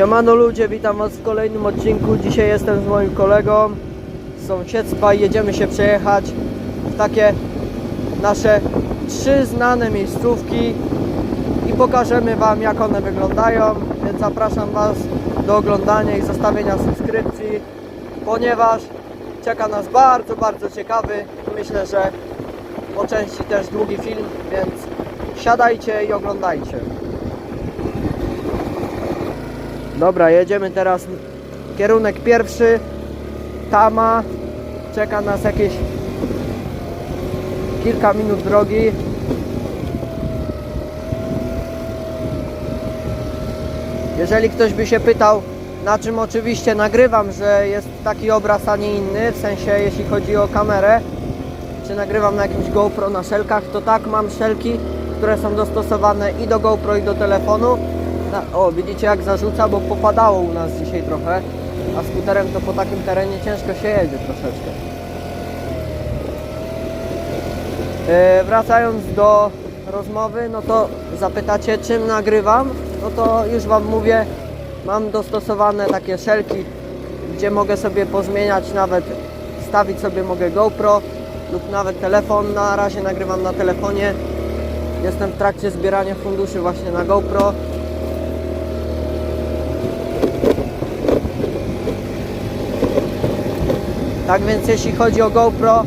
Siemano ludzie, witam was w kolejnym odcinku. Dzisiaj jestem z moim kolegą z sąsiedztwa i jedziemy się przejechać w takie nasze trzy znane miejscówki i pokażemy wam jak one wyglądają, więc zapraszam was do oglądania i zostawienia subskrypcji, ponieważ czeka nas bardzo, bardzo ciekawy, myślę, że po części też długi film, więc siadajcie i oglądajcie. Dobra, jedziemy teraz. Kierunek pierwszy. Tama. Czeka nas jakieś kilka minut drogi. Jeżeli ktoś by się pytał, na czym oczywiście nagrywam, że jest taki obraz, a nie inny, w sensie jeśli chodzi o kamerę, czy nagrywam na jakimś GoPro na szelkach, to tak, mam szelki, które są dostosowane i do GoPro i do telefonu. O, widzicie jak zarzuca, bo popadało u nas dzisiaj trochę, a skuterem to po takim terenie ciężko się jedzie troszeczkę. E, wracając do rozmowy, no to zapytacie czym nagrywam, no to już Wam mówię, mam dostosowane takie szelki, gdzie mogę sobie pozmieniać nawet, stawić sobie mogę GoPro lub nawet telefon, na razie nagrywam na telefonie, jestem w trakcie zbierania funduszy właśnie na GoPro, Tak więc jeśli chodzi o GoPro,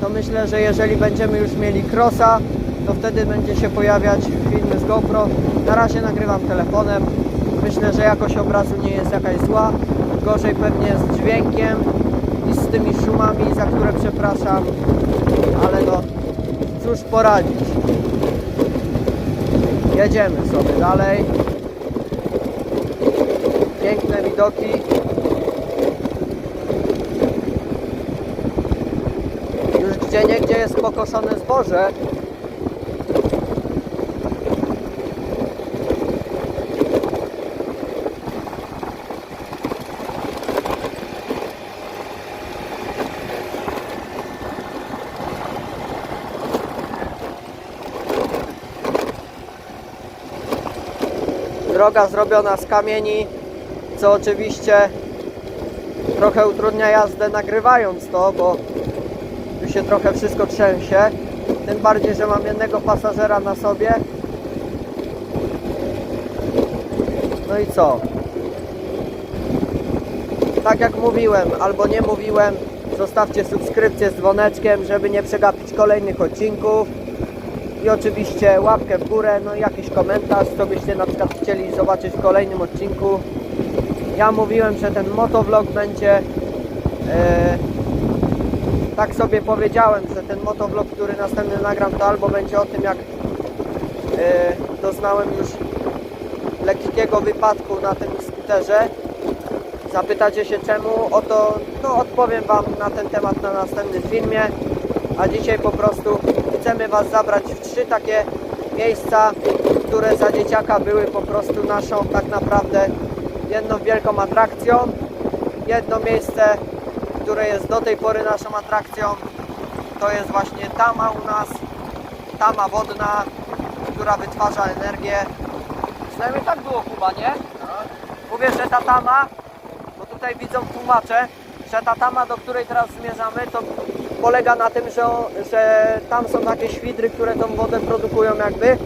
to myślę, że jeżeli będziemy już mieli crossa, to wtedy będzie się pojawiać filmy z GoPro. Na razie nagrywam telefonem. Myślę, że jakość obrazu nie jest jakaś zła. Gorzej pewnie z dźwiękiem i z tymi szumami, za które przepraszam. Ale no, cóż poradzić. Jedziemy sobie dalej. Piękne widoki. Już gdzie niegdzie jest pokoszone zboże. Droga zrobiona z kamieni, co oczywiście trochę utrudnia jazdę nagrywając to, bo tu się trochę wszystko trzęsie. Tym bardziej, że mam jednego pasażera na sobie. No i co? Tak jak mówiłem, albo nie mówiłem, zostawcie subskrypcję z dzwoneczkiem, żeby nie przegapić kolejnych odcinków. I oczywiście łapkę w górę, no i jakiś komentarz, co byście na przykład chcieli zobaczyć w kolejnym odcinku. Ja mówiłem, że ten motovlog będzie e, tak sobie powiedziałem, że ten motovlog, który następny nagram, to albo będzie o tym, jak e, doznałem już lekkiego wypadku na tym skuterze. Zapytacie się czemu, oto no, odpowiem Wam na ten temat na następnym filmie. A dzisiaj po prostu chcemy Was zabrać w trzy takie miejsca, które za dzieciaka były po prostu naszą tak naprawdę jedną wielką atrakcją. Jedno miejsce które jest do tej pory naszą atrakcją. To jest właśnie tama u nas, tama wodna, która wytwarza energię. Przynajmniej tak było Kuba, nie? Mówię, że ta tama, bo tutaj widzą tłumacze, że ta tama, do której teraz zmierzamy, to polega na tym, że, że tam są takie świdry, które tą wodę produkują jakby.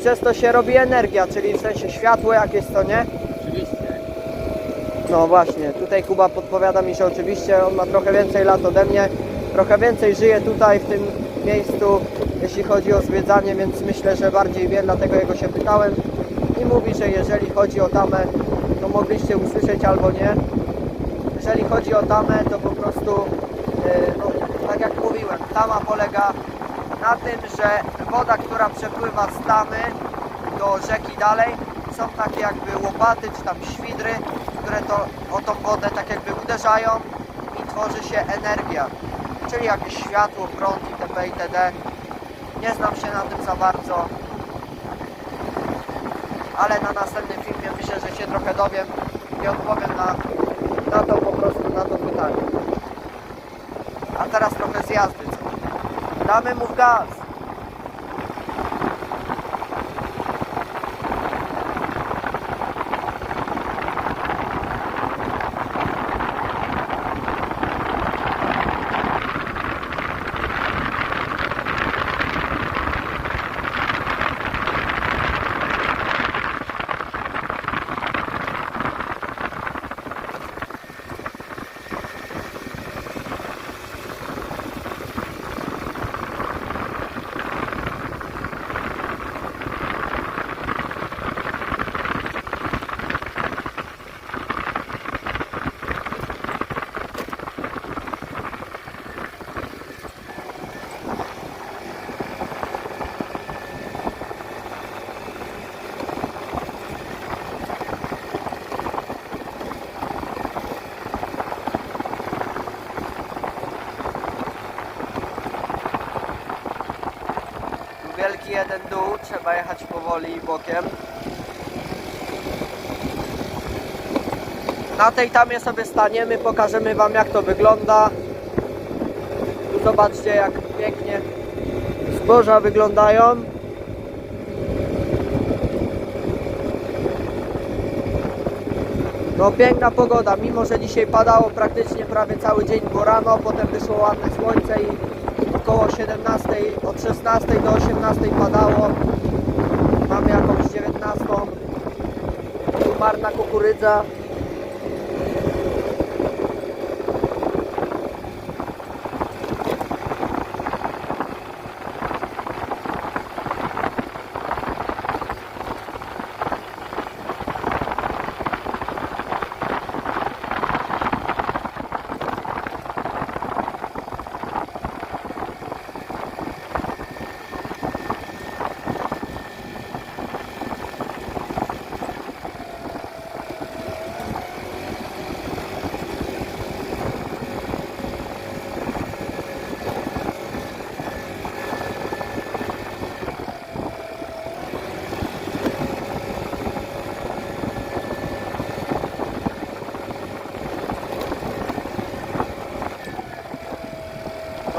Przez to się robi energia, czyli w sensie światło jakieś, co nie? No właśnie, tutaj Kuba podpowiada mi, że oczywiście on ma trochę więcej lat ode mnie, trochę więcej żyje tutaj w tym miejscu, jeśli chodzi o zwiedzanie, więc myślę, że bardziej wie, dlatego jego się pytałem. I mówi, że jeżeli chodzi o tamę, to mogliście usłyszeć albo nie. Jeżeli chodzi o tamę, to po prostu, yy, no, tak jak mówiłem, tama polega na tym, że woda, która przepływa z tamy do rzeki dalej, są takie jakby łopaty czy tam świdry, które to o tą wodę tak jakby uderzają i tworzy się energia, czyli jakieś światło, prąd itp. itd. Nie znam się na tym za bardzo, ale na następnym filmie myślę, że się trochę dowiem i odpowiem na, na to po prostu, na to pytanie. A teraz trochę zjazdy. co? Damy mu w gaz. Jeden dół, trzeba jechać powoli bokiem. Na tej tamie sobie staniemy, pokażemy wam jak to wygląda. Tu zobaczcie jak pięknie zboża wyglądają. No piękna pogoda, mimo że dzisiaj padało praktycznie prawie cały dzień, bo rano, potem wyszło ładne słońce i około 17, od 16 do 18 padało. Mamy jakąś 19. Tu marna kukurydza.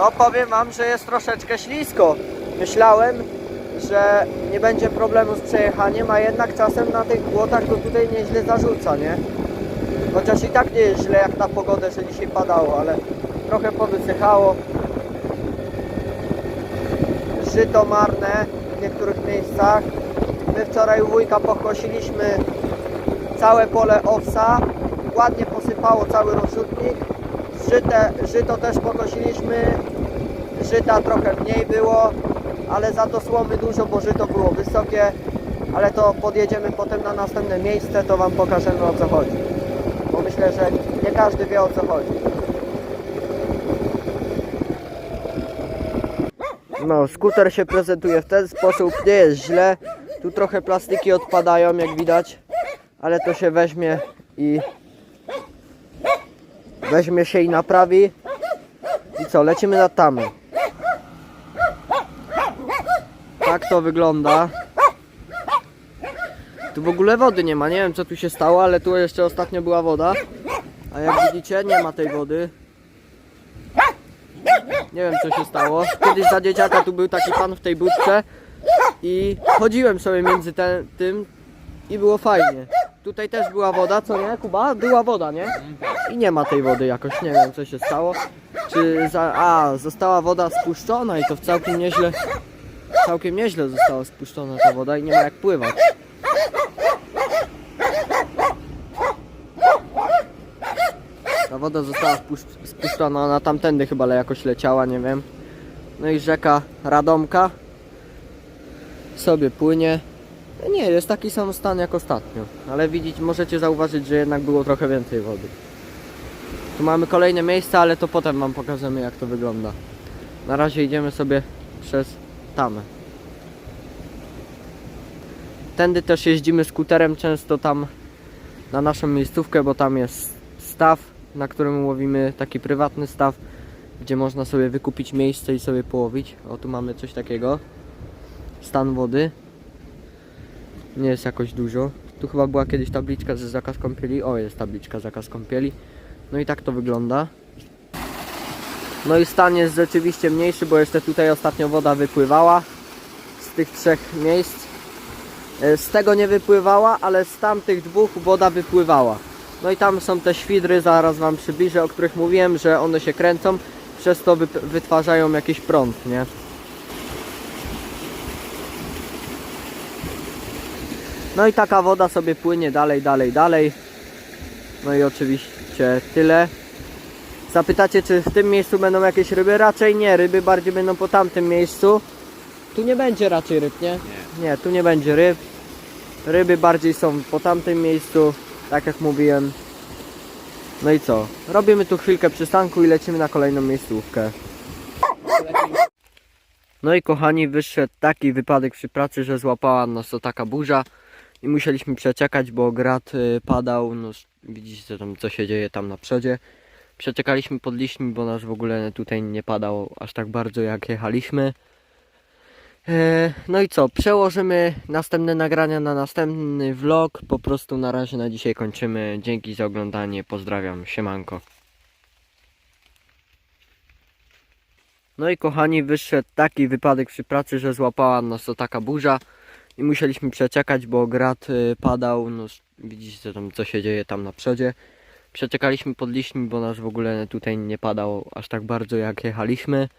No powiem wam, że jest troszeczkę ślisko. Myślałem, że nie będzie problemu z przejechaniem, a jednak czasem na tych błotach to tutaj nieźle zarzuca, nie? Chociaż i tak nie jest źle jak na pogodę, że dzisiaj padało, ale trochę powysychało. Żyto marne w niektórych miejscach. My wczoraj u wujka pokosiliśmy całe pole owsa. Ładnie posypało cały rozrzutnik. Żyte, żyto też pokosiliśmy. Żyta trochę mniej było, ale za to słomy dużo, bo żyto było wysokie. Ale to podjedziemy potem na następne miejsce, to Wam pokażemy o co chodzi. Bo myślę, że nie każdy wie o co chodzi. No, skuter się prezentuje w ten sposób, nie jest źle. Tu trochę plastiki odpadają, jak widać, ale to się weźmie i weźmie się i naprawi. I co, lecimy na tamę. Tak to wygląda. Tu w ogóle wody nie ma, nie wiem co tu się stało, ale tu jeszcze ostatnio była woda. A jak widzicie, nie ma tej wody. Nie wiem co się stało. Kiedyś za dzieciaka tu był taki pan w tej budce i chodziłem sobie między te, tym i było fajnie. Tutaj też była woda, co nie Kuba? Była woda, nie? I nie ma tej wody jakoś, nie wiem co się stało. Czy za, a, została woda spuszczona i to w całkiem nieźle, całkiem nieźle została spuszczona ta woda i nie ma jak pływać. Ta woda została spusz- spuszczona, ona tamtędy chyba le- jakoś leciała, nie wiem. No i rzeka Radomka sobie płynie. Nie, jest taki sam stan jak ostatnio, ale widzieć, możecie zauważyć, że jednak było trochę więcej wody. Tu mamy kolejne miejsca, ale to potem wam pokażemy jak to wygląda. Na razie idziemy sobie przez tamę. Tędy też jeździmy skuterem często tam na naszą miejscówkę, bo tam jest staw, na którym łowimy taki prywatny staw, gdzie można sobie wykupić miejsce i sobie połowić. O, tu mamy coś takiego. Stan wody. Nie jest jakoś dużo. Tu chyba była kiedyś tabliczka, że zakaz kąpieli. O, jest tabliczka zakaz kąpieli. No i tak to wygląda. No i stan jest rzeczywiście mniejszy, bo jeszcze tutaj ostatnio woda wypływała z tych trzech miejsc. E, Z tego nie wypływała, ale z tamtych dwóch woda wypływała. No i tam są te świdry, zaraz Wam przybliżę, o których mówiłem, że one się kręcą, przez to wytwarzają jakiś prąd, nie? No i taka woda sobie płynie dalej, dalej, dalej. No i oczywiście tyle. Zapytacie, czy w tym miejscu będą jakieś ryby? Raczej nie, ryby bardziej będą po tamtym miejscu. Tu nie będzie raczej ryb, nie? Nie, nie tu nie będzie ryb. Ryby bardziej są po tamtym miejscu, tak jak mówiłem. No i co? Robimy tu chwilkę przystanku i lecimy na kolejną miejscówkę. No i kochani, wyszedł taki wypadek przy pracy, że złapała nas to taka burza i musieliśmy przeczekać, bo grad y, padał. No, widzicie tam co się dzieje tam na przodzie. Przeczekaliśmy pod liśćmi, bo nasz w ogóle tutaj nie padał aż tak bardzo jak jechaliśmy. E, No i co, przełożymy następne nagrania na następny vlog. Po prostu na razie na dzisiaj kończymy. Dzięki za oglądanie, pozdrawiam, siemanko. No i kochani, wyszedł taki wypadek przy pracy, że złapała nas to taka burza i musieliśmy przeczekać, bo grad y, padał. No, widzicie tam co się dzieje tam na przodzie. Przeczekaliśmy pod liśćmi, bo nas w ogóle tutaj nie padał aż tak bardzo jak jechaliśmy.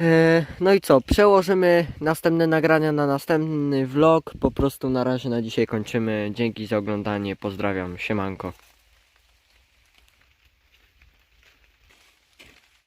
E, No i co, przełożymy następne nagrania na następny vlog. Po prostu na razie na dzisiaj kończymy. Dzięki za oglądanie, pozdrawiam, siemanko.